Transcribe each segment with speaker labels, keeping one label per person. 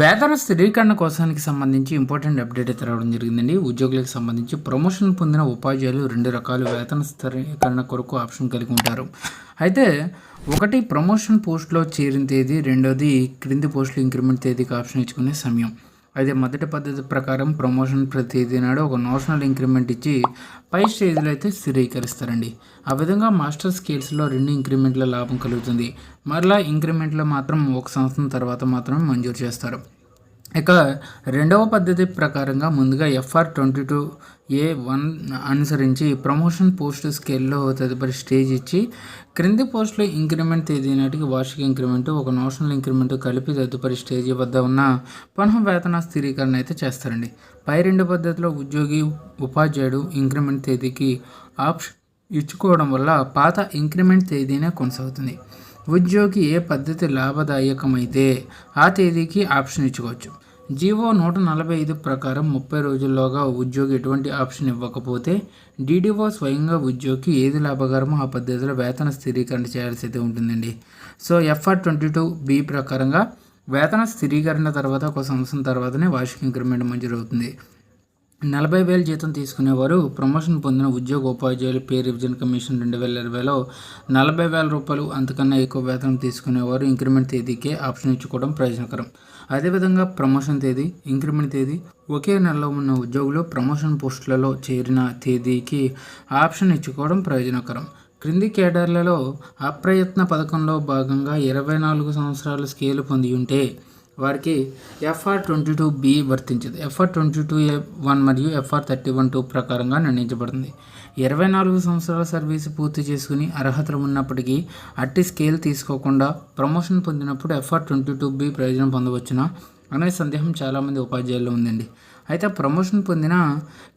Speaker 1: వేతన స్థిరీకరణ కోసానికి సంబంధించి ఇంపార్టెంట్ అప్డేట్ అయితే రావడం జరిగిందండి. ఉద్యోగులకు సంబంధించి ప్రమోషన్ పొందిన ఉపాధ్యాయులు రెండు రకాల వేతన స్థిరీకరణ కొరకు ఆప్షన్ కలిగి ఉంటారు. అయితే ఒకటి ప్రమోషన్ పోస్ట్లో చేరిన తేదీ రెండోది క్రింది పోస్టులు ఇంక్రిమెంట్ తేదీకి ఆప్షన్ ఇచ్చుకునే సమయం. అయితే మొదటి పద్ధతి ప్రకారం ప్రమోషన్ ప్రతిదీ నాడు ఒక నోషనల్ ఇంక్రిమెంట్ ఇచ్చి పై స్టేజ్లో అయితే స్థిరీకరిస్తారండి. ఆ విధంగా మాస్టర్ స్కేల్స్లో రెండు ఇంక్రిమెంట్ల లాభం కలుగుతుంది. మరలా ఇంక్రిమెంట్లో మాత్రం ఒక సంవత్సరం తర్వాత మాత్రమే మంజూరు చేస్తారు. ఇక రెండవ పద్ధతి ప్రకారంగా ముందుగా FR twenty two A one అనుసరించి ప్రమోషన్ పోస్ట్ స్కేల్లో తదుపరి స్టేజ్ ఇచ్చి క్రింది పోస్టులో ఇంక్రిమెంట్ తేదీ నాటికి వార్షిక ఇంక్రిమెంట్ ఒక నోషనల్ ఇంక్రిమెంట్ కలిపి తదుపరి స్టేజ్ వద్ద ఉన్న పునః వేతన స్థిరీకరణ అయితే చేస్తారండి. పై రెండు పద్ధతిలో ఉద్యోగి ఉపాధ్యాయుడు ఇంక్రిమెంట్ తేదీకి ఆప్షన్ ఇచ్చుకోవడం వల్ల పాత ఇంక్రిమెంట్ తేదీనే కొనసాగుతుంది. ఉద్యోగి ఏ పద్ధతి లాభదాయకమైతే ఆ తేదీకి ఆప్షన్ ఇచ్చుకోవచ్చు. జీవో నూట నలభై ఐదు ప్రకారం ముప్పై రోజుల్లోగా ఉద్యోగి ఎటువంటి ఆప్షన్ ఇవ్వకపోతే డీడీఓ స్వయంగా ఉద్యోగికి ఏది లాభకరమో ఆ పద్ధతిలో వేతన స్థిరీకరణ చేయాల్సి అయితే ఉంటుందండి. So FR twenty two B ప్రకారంగా వేతన స్థిరీకరణ తర్వాత ఒక సంవత్సరం తర్వాతనే వార్షిక ఇంక్రిమెంట్ మంజూరు అవుతుంది నలభై వేలు జీతం తీసుకునేవారు. ప్రమోషన్ పొందిన ఉద్యోగ ఉపాధ్యాయులు పే రివిజన్ కమిషన్ రెండు వేల ఇరవైలో నలభై వేల రూపాయలు అంతకన్నా ఎక్కువ వేతనం తీసుకునేవారు. ఇంక్రిమెంట్ తేదీకే ఆప్షన్ ఇచ్చుకోవడం ప్రయోజనకరం. అదేవిధంగా ప్రమోషన్ తేదీ ఇంక్రిమెంట్ తేదీ. ఒకే నెలలో ఉన్న ఉద్యోగులు ప్రమోషన్ పోస్టులలో చేరిన తేదీకి ఆప్షన్ ఇచ్చుకోవడం ప్రయోజనకరం. క్రింది కేడర్లలో అప్రయత్న పథకంలో భాగంగా ఇరవై నాలుగు సంవత్సరాల స్కేలు పొంది ఉంటే వారికి ఎఫ్ఆర్ ట్వంటీ టూ బి వర్తించదు. FR twenty two A one మరియు ఎఫ్ఆర్ థర్టీ వన్ టూ ప్రకారంగా నిర్ణయించబడింది ఇరవై నాలుగు సంవత్సరాల సర్వీసు పూర్తి చేసుకుని అర్హతలు ఉన్నప్పటికీ అట్టి స్కేల్ తీసుకోకుండా ప్రమోషన్ పొందినప్పుడు ఎఫ్ఆర్ ట్వంటీ టూ బి ప్రయోజనం పొందవచ్చునా? అనే సందేహం చాలామంది ఉపాధ్యాయుల్లో ఉందండి. అయితే ప్రమోషన్ పొందిన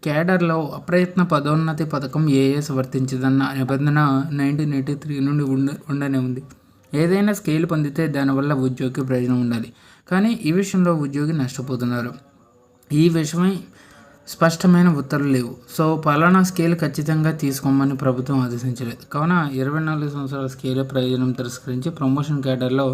Speaker 1: క్యాడర్లో అప్రయత్న పదోన్నతి పథకం ఏఎస్ వర్తించదన్న నిబంధన నైన్టీన్ ఎయిటీ త్రీ నుండి ఉండ ఉండనే ఉంది. ఏదైనా స్కేల్ పొందితే దానివల్ల ఉద్యోగి ప్రయోజనం ఉండాలి. కానీ ఈ విషయంలో ఉద్యోగి నష్టపోతున్నారు. ఈ విషయమై స్పష్టమైన ఉత్తర్వులు లేవు. సో పలానా స్కేల్ ఖచ్చితంగా తీసుకోమని ప్రభుత్వం ఆదేశించలేదు. కావున ఇరవై నాలుగు సంవత్సరాల స్కేల్ ప్రయోజనం తిరస్కరించి ప్రమోషన్ క్యాడర్లో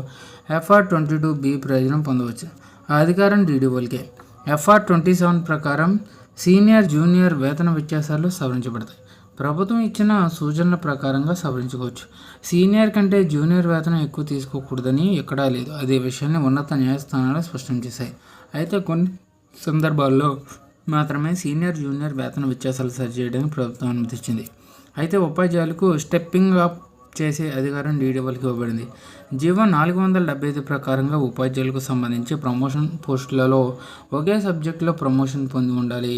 Speaker 1: ఎఫ్ఆర్ ట్వంటీ టూ బి ప్రయోజనం పొందవచ్చు. అధికారం డీడీఓల్కే ఎఫ్ఆర్ ట్వంటీ సెవెన్ ప్రకారం సీనియర్ జూనియర్ వేతన వ్యత్యాసాలు సవరించబడతాయి. ప్రభుత్వం ఇచ్చిన సూచనల ప్రకారంగా సవరించుకోవచ్చు. సీనియర్ కంటే జూనియర్ వేతనం ఎక్కువ తీసుకోకూడదని ఎక్కడా లేదు. అదే విషయాన్ని ఉన్నత న్యాయస్థానాలు స్పష్టం చేశాయి. అయితే కొన్ని సందర్భాల్లో మాత్రమే సీనియర్ జూనియర్ వేతన వ్యత్యాసాలు సరిచేయడానికి ప్రభుత్వం అనుమతించింది. అయితే ఉపాధ్యాయులకు స్టెప్పింగ్ అప్ చేసే అధికారం డీడీఓలకు ఇవ్వబడింది. జీవో నాలుగు వందల డెబ్బై ఐదు ప్రకారంగా ఉపాధ్యాయులకు సంబంధించి ప్రమోషన్ పోస్టులలో ఒకే సబ్జెక్టులో ప్రమోషన్ పొంది ఉండాలి.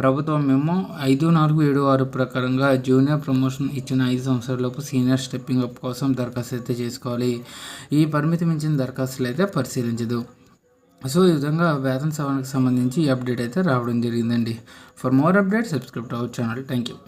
Speaker 1: ప్రభుత్వం మేము ఐదు నాలుగు ఏడు ఆరు ప్రకారంగా జూనియర్ ప్రమోషన్ ఇచ్చిన ఐదు సంవత్సరాలలోపు సీనియర్ స్టెప్పింగ్ అప్ కోసం దరఖాస్తు అయితే చేసుకోవాలి. ఈ పరిమితి మించిన దరఖాస్తులు అయితే పరిశీలించదు. సో ఈ విధంగా వేతన సవరణకు సంబంధించి అప్డేట్ అయితే రావడం జరిగిందండి. For more update subscribe our channel thank you